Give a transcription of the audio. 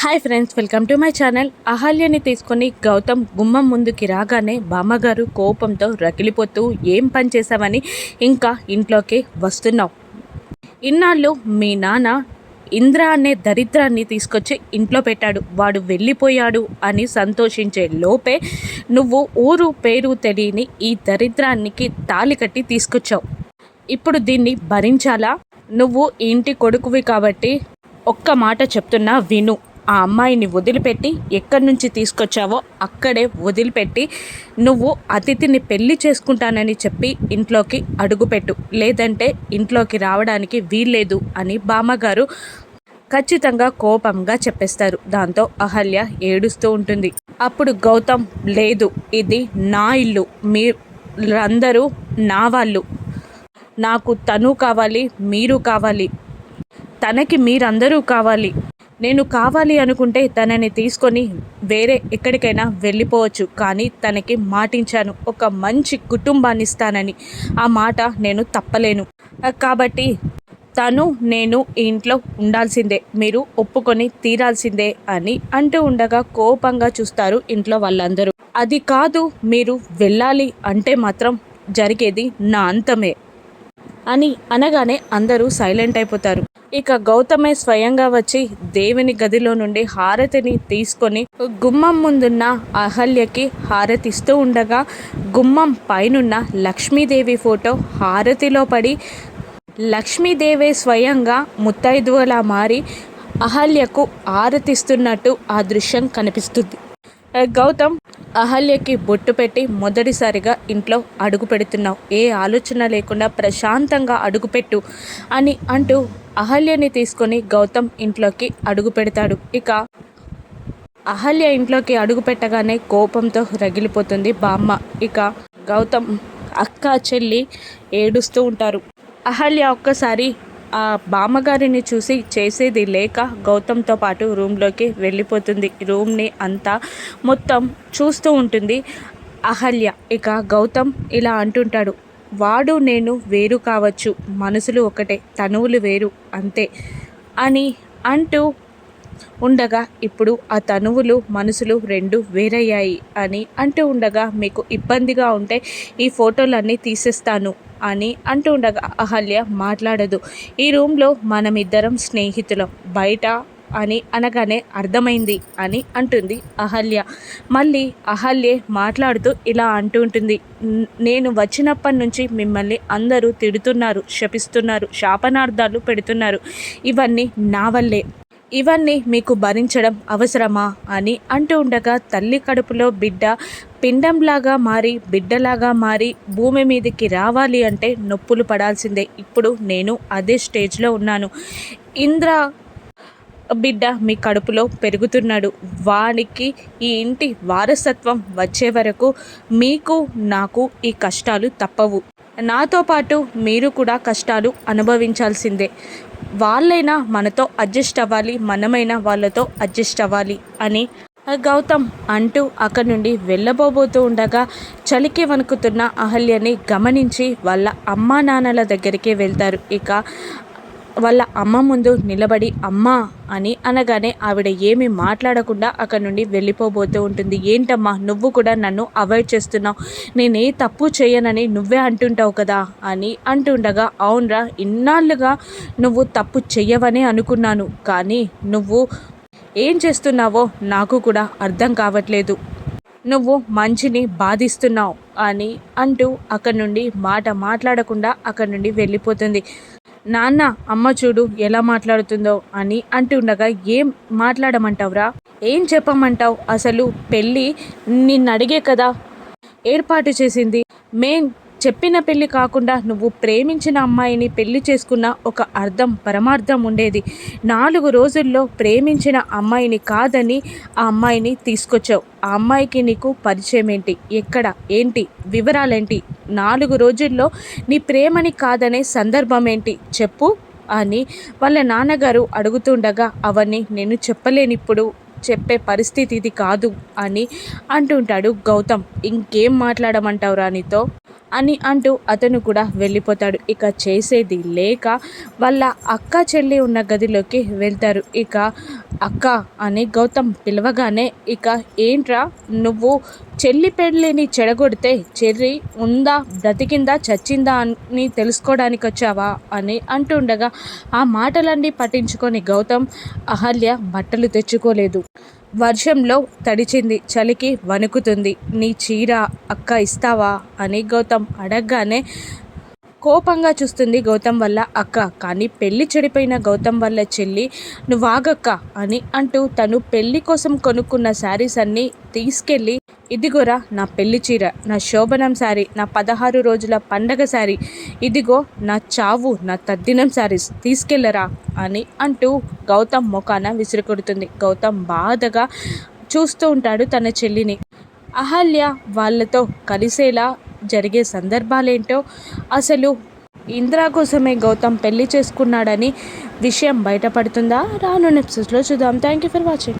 Hi friends welcome to my channel అహల్యని తీసుకొని గౌతమ్ గుమ్మం ముందుకి రాగానే బామ్మగారు కోపంతో రగిలిపోతూ ఏం పని చేసావని ఇంకా ఇంట్లోకి వస్తున్నావు. ఇన్నాళ్ళు మీ నాన్న ఇంద్ర అనే దరిద్రాన్ని తీసుకొచ్చి ఇంట్లో పెట్టాడు. వాడు వెళ్ళిపోయాడు అని సంతోషించే లోపే నువ్వు ఊరు పేరు తెలియని ఈ దరిద్రానికి తాలి కట్టి తీసుకొచ్చావు. ఇప్పుడు దీన్ని భరించాలా? నువ్వు ఇంటి కొడుకువి కాబట్టి ఒక్క మాట చెప్తున్నా విను. ఆ అమ్మాయిని వదిలిపెట్టి ఎక్కడి నుంచి తీసుకొచ్చావో అక్కడే వదిలిపెట్టి నువ్వు అతిథిని పెళ్ళి చేసుకుంటానని చెప్పి ఇంట్లోకి అడుగుపెట్టు. లేదంటే ఇంట్లోకి రావడానికి వీల్లేదు అని బామ్మగారు ఖచ్చితంగా కోపంగా చెప్పేస్తారు. దాంతో అహల్య ఏడుస్తూ ఉంటుంది. అప్పుడు గౌతమ్ లేదు ఇది నా ఇల్లు. మీరందరూ నా వాళ్ళు. నాకు తను కావాలి మీరు కావాలి. తనకి మీరందరూ కావాలి. నేను కావాలి అనుకుంటే తనని తీసుకొని వేరే ఎక్కడికైనా వెళ్ళిపోవచ్చు కానీ తనకి మాటించాను. ఒక మంచి కుటుంబాన్ని ఇస్తానని. ఆ మాట నేను తప్పలేను. కాబట్టి తను నేను ఈ ఇంట్లో ఉండాల్సిందే. మీరు ఒప్పుకొని తీరాల్సిందే అని అంటూ ఉండగా కోపంగా చూస్తారు ఇంట్లో వాళ్ళందరూ. అది కాదు మీరు వెళ్ళాలి అంటే మాత్రం జరిగేది నా అంతమే అని అనగానే అందరూ సైలెంట్ అయిపోతారు. ఇక గౌతమే స్వయంగా వచ్చి దేవుని గదిలో నుండి హారతిని తీసుకొని గుమ్మం ముందున్న అహల్యకి హారతిస్తూ ఉండగా గుమ్మం పైనున్న లక్ష్మీదేవి ఫోటో హారతిలో పడి లక్ష్మీదేవే స్వయంగా ముత్తైదువలా మారి అహల్యకు ఆరతిస్తున్నట్టు ఆ దృశ్యం కనిపిస్తుంది. గౌతమ్ అహల్యకి బొట్టు పెట్టి మొదటిసారిగా ఇంట్లో అడుగు పెడుతున్నావు. ఏ ఆలోచన లేకుండా ప్రశాంతంగా అడుగుపెట్టు అని అంటూ అహల్యని తీసుకొని గౌతమ్ ఇంట్లోకి అడుగు పెడతాడు. ఇక అహల్య ఇంట్లోకి అడుగు పెట్టగానే కోపంతో రగిలిపోతుంది బామ్మ. ఇక గౌతమ్ అక్క చెల్లి ఏడుస్తూ ఉంటారు. అహల్య ఒక్కసారి ఆ బామ్మగారిని చూసి చేసేది లేక గౌతమ్తో పాటు రూమ్లోకి వెళ్ళిపోతుంది. రూమ్ని అంతా మొత్తం చూస్తూ ఉంటుంది అహల్య. ఇక గౌతమ్ ఇలా అంటుంటాడు వాడు నేను వేరు కావచ్చు. మనసులు ఒకటే తనువులు వేరు అంతే అని అంటూ ఉండగా ఇప్పుడు ఆ తనువులు మనసులు రెండు వేరయ్యాయి అని అంటూ ఉండగా మీకు ఇబ్బందిగా ఉంటే ఈ ఫోటోలన్నీ తీసేస్తాను అని అంటూ ఉండగా అహల్య మాట్లాడదు. ఈ రూమ్లో మనమిద్దరం స్నేహితులం. బయట అని అనగానే అర్థమైంది అని అంటుంది అహల్య. మళ్ళీ అహల్యే మాట్లాడుతూ ఇలా అంటూ ఉంటుంది. నేను వచ్చినప్పటి నుంచి మిమ్మల్ని అందరూ తిడుతున్నారు శపిస్తున్నారు శాపనార్థాలు పెడుతున్నారు. ఇవన్నీ నా వల్లే. ఇవన్నీ మీకు భరించడం అవసరమా అని అంటూ ఉండగా తల్లి కడుపులో బిడ్డ పిండంలాగా మారి బిడ్డలాగా మారి భూమి మీదకి రావాలి అంటే నొప్పులు పడాల్సిందే. ఇప్పుడు నేను అదే స్టేజ్లో ఉన్నాను. ఇంద్ర బిడ్డ మీ కడుపులో పెరుగుతున్నాడు. వానికి ఈ ఇంటి వారసత్వం వచ్చే వరకు మీకు నాకు ఈ కష్టాలు తప్పవు. నాతో పాటు మీరు కూడా కష్టాలు అనుభవించాల్సిందే. వాళ్ళైనా మనతో అడ్జస్ట్ అవ్వాలి మనమైనా వాళ్ళతో అడ్జస్ట్ అవ్వాలి అని గౌతమ్ అంటూ అక్కడి నుండి వెళ్ళబోబోతూ ఉండగా చలికి వణుకుతున్న అహల్యని గమనించి వాళ్ళ అమ్మా నాన్నల దగ్గరికి వెళ్తారు. ఇక వాళ్ళ అమ్మ ముందు నిలబడి అమ్మ అని అనగానే ఆవిడ ఏమి మాట్లాడకుండా అక్కడ నుండి వెళ్ళిపోబోతూ ఉంటుంది. ఏంటమ్మా నువ్వు కూడా నన్ను అవాయిడ్ చేస్తున్నావు. నేనే తప్పు చేయనని నువ్వే అంటుంటావు కదా అని అంటుండగా అవునరా ఇన్నాళ్ళుగా నువ్వు తప్పు చెయ్యవనే అనుకున్నాను. కానీ నువ్వు ఏం చేస్తున్నావో నాకు కూడా అర్థం కావట్లేదు. నువ్వు మంచిని బాధిస్తున్నావు అని అంటూ అక్కడి నుండి మాట మాట్లాడకుండా అక్కడి నుండి వెళ్ళిపోతుంది. నాన్న అమ్మ చూడు ఎలా మాట్లాడుతుందో అని అంటుండగా ఏం మాట్లాడమంటావురా? ఏం చెప్పమంటావు? అసలు పెళ్ళి నిన్ను అడిగే కదా? ఏర్పాటు చేసింది. మేం చెప్పిన పెళ్ళి కాకుండా నువ్వు ప్రేమించిన అమ్మాయిని పెళ్ళి చేసుకున్న ఒక అర్థం పరమార్థం ఉండేది. నాలుగు రోజుల్లో ప్రేమించిన అమ్మాయిని కాదని ఆ అమ్మాయిని తీసుకొచ్చావు. ఆ అమ్మాయికి నీకు పరిచయం ఏంటి ఎక్కడ? ఏంటి? వివరాలేంటి? నాలుగు రోజుల్లో నీ ప్రేమని కాదనే సందర్భం ఏంటి చెప్పు అని వాళ్ళ నాన్నగారు అడుగుతుండగా అవన్నీ నేను చెప్పలేనిప్పుడు చెప్పే పరిస్థితి ఇది కాదు అని అంటుంటాడు గౌతమ్. ఇంకేం మాట్లాడమంటావు రానితో అని అంటూ అతను కూడా వెళ్ళిపోతాడు. ఇక చేసేది లేక వాళ్ళ అక్క చెల్లి ఉన్న గదిలోకి వెళ్తారు. ఇక అక్క అని గౌతమ్ పిలవగానే ఇక ఏంట్రా నువ్వు చెల్లి పెళ్ళిని చెడగొడితే చెర్రి ఉందా బ్రతికిందా చచ్చిందా అని తెలుసుకోవడానికి వచ్చావా అని అంటుండగా ఆ మాటలన్నీ పట్టించుకొని గౌతమ్ అహల్య బట్టలు తెచ్చుకోలేదు. వర్షంలో తడిచింది. చలికి వణుకుతుంది. నీ చీర అక్క ఇస్తావా? అని గౌతమ్ అడగగానే కోపంగా చూస్తుంది గౌతమ్ వల్ల అక్క. కానీ పెళ్ళి చెడిపోయిన గౌతమ్ వల్ల చెల్లి నువ్వు ఆగక్క అని అంటూ తను పెళ్ళి కోసం కొనుక్కున్న శారీస్ అన్నీ తీసుకెళ్ళి ఇదిగోరా నా పెళ్ళి చీర నా శోభనం శారీ నా పదహారు రోజుల పండగ శారీ. ఇదిగో నా చావు నా తద్దినం శారీస్ తీసుకెళ్ళరా అని అంటూ గౌతమ్ మొఖాన విసిరికొడుతుంది. గౌతమ్ బాధగా చూస్తూ ఉంటాడు తన చెల్లిని. అహల్య వాళ్ళతో కలిసేలా జరిగే సందర్భాలేంటో అసలు ఇందిరా కోసమే గౌతమ్ పెళ్ళి చేసుకున్నాడని విషయం బయటపడుతుందా? రాను ఎపిసోడ్స్లో చూద్దాం. Thank you for watching